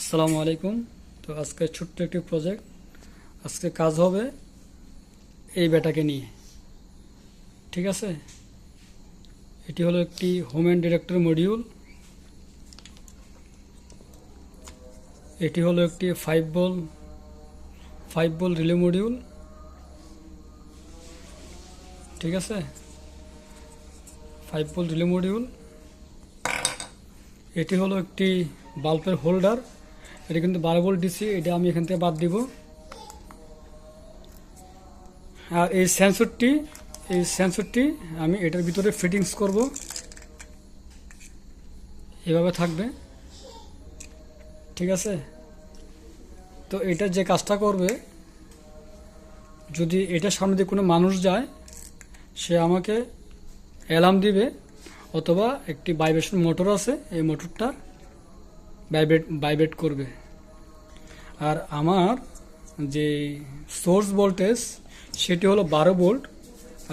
আসসালামু আলাইকুম। তো আজকে ছোট্ট একটি প্রজেক্ট আজকে কাজ হবে এই ব্যাটাকে নিয়ে। ঠিক আছে? এটি হলো একটি হোম অ্যান্ড ডিরেক্টর মডিউল এটি হলো একটি five ball five ball relay module ঠিক আছে? ফাইভ বল রিলে মডিউল এটি হলো একটি বাল্বের হোল্ডার এটা কিন্তু বারো ভোল্ট ডিসি এটা আমি এখান থেকে বাদ দিব। আর এই সেন্সরটি এই সেন্সরটি আমি এটার ভিতরে ফিটিংস করব। এভাবে থাকবে। ঠিক আছে? তো এটা যে কাজটা করবে, যদি এটার সামনে দিয়ে কোনো মানুষ যায়, সে আমাকে অ্যালার্ম দিবে, অথবা একটি ভাইব্রেশন মোটর আছে, এই মোটরটা ভাইব্রেট ভাইব্রেট করবে। আর আমার যে সোর্স ভোল্টেজ সেটি হলো বারো ভোল্ট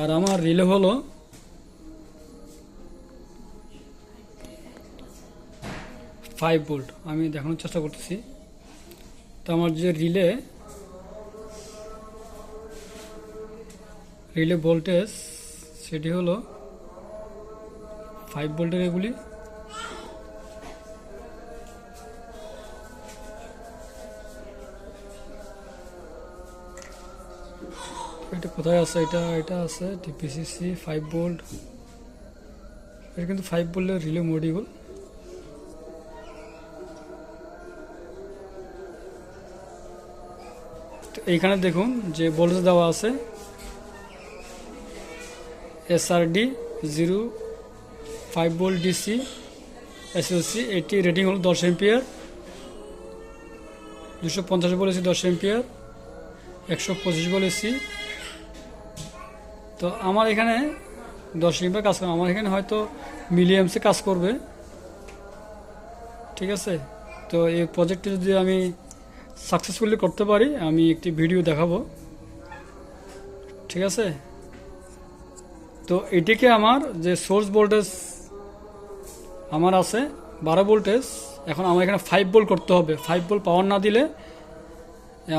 আর আমার রিলে হলো ফাইভ ভোল্ট আমি দেখানোর চেষ্টা করতেছি। তো আমার যে রিলে রিলে ভোল্টেজ সেটি হলো ফাইভ ভোল্টের এগুলি। এটা কোথায় আছে? এটা এটা আছে টিপিসিসি ফাইভ ভোল্ট এটা কিন্তু ফাইভ ভোল্টের রিলে মডিউল এইখানে দেখুন যে ভোল্টেজ দেওয়া আছে। SRD zero five volt DC SLC এটি রেটিং হলো দশ এম্পিয়ার দুশো পঞ্চাশ বলেছি দশ এম্পিয়ার একশো পঁচিশ বলেছি তো আমার এখানে দশ এম্পিয়ার কাজ করবে। আমার এখানে হয়তো মিলিয়ামসে কাজ করবে। ঠিক আছে? তো এই প্রজেক্টটি যদি আমি সাকসেসফুলি করতে পারি, আমি একটি ভিডিও দেখাবো। ঠিক আছে? তো এটিকে আমার যে সোর্স ভোল্টেজ আমার আছে, বারো ভোল্টেজ এখন আমার এখানে ফাইভ ভোল্ট করতে হবে। ফাইভ ভোল্ট পাওয়ার না দিলে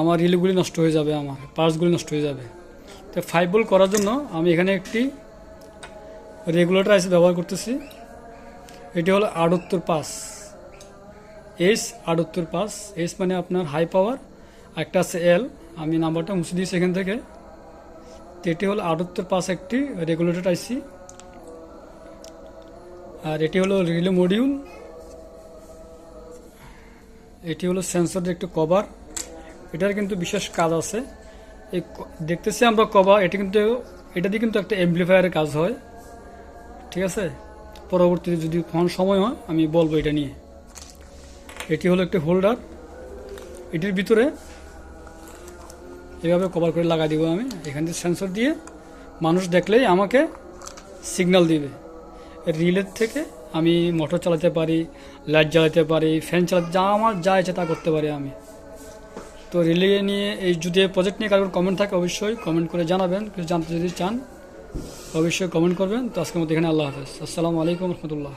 আমার রিলগুলি নষ্ট হয়ে যাবে, আমার পার্সগুলি নষ্ট হয়ে যাবে। তো ফাইভ ভোল্ট করার জন্য আমি এখানে একটি রেগুলেটর আইসি ব্যবহার করতেছি। এটি হলো আটাত্তর পাস। এইচ আটাত্তর পাস। এইচ মানে আপনার হাই পাওয়ার একটা আছে এল আমি নাম্বারটা মুছে দিয়েছি এখান থেকে। তো এটি হলো আটাত্তর পাস একটি রেগুলেটর আইসি আর এটি হলো রিলে মডিউল এটি হলো সেন্সরের একটি কভার এটার কিন্তু বিশেষ কাজ আছে। এই দেখতেছি আমরা কভার, এটা কিন্তু, এটা দিয়ে কিন্তু একটা এমপ্লিফায়ারের কাজ হয়। ঠিক আছে? পরবর্তীতে যদি কোন সময় হয়, আমি বলব এটা নিয়ে। এটি হলো একটি হোল্ডার এটির ভিতরে এভাবে কভার করে লাগাই দিব আমি। এখান থেকে সেন্সর দিয়ে মানুষ দেখলেই আমাকে সিগন্যাল দিবে। রিলের থেকে আমি মোটর চালাতে পারি লাইট জ্বালাতে পারি ফ্যান চালাতে, যা আমার যা ইচ্ছে তা করতে পারি আমি। তো রিলে নিয়ে এই যদি এই প্রজেক্ট নিয়ে কারোর কমেন্ট থাকে, অবশ্যই কমেন্ট করে জানাবেন। কিছু জানতে যদি চান, অবশ্যই কমেন্ট করবেন। তো আজকের মধ্যে এখানে আল্লাহ হাফেজ। আসসালামু আলাইকুম রহমতুল্লাহ।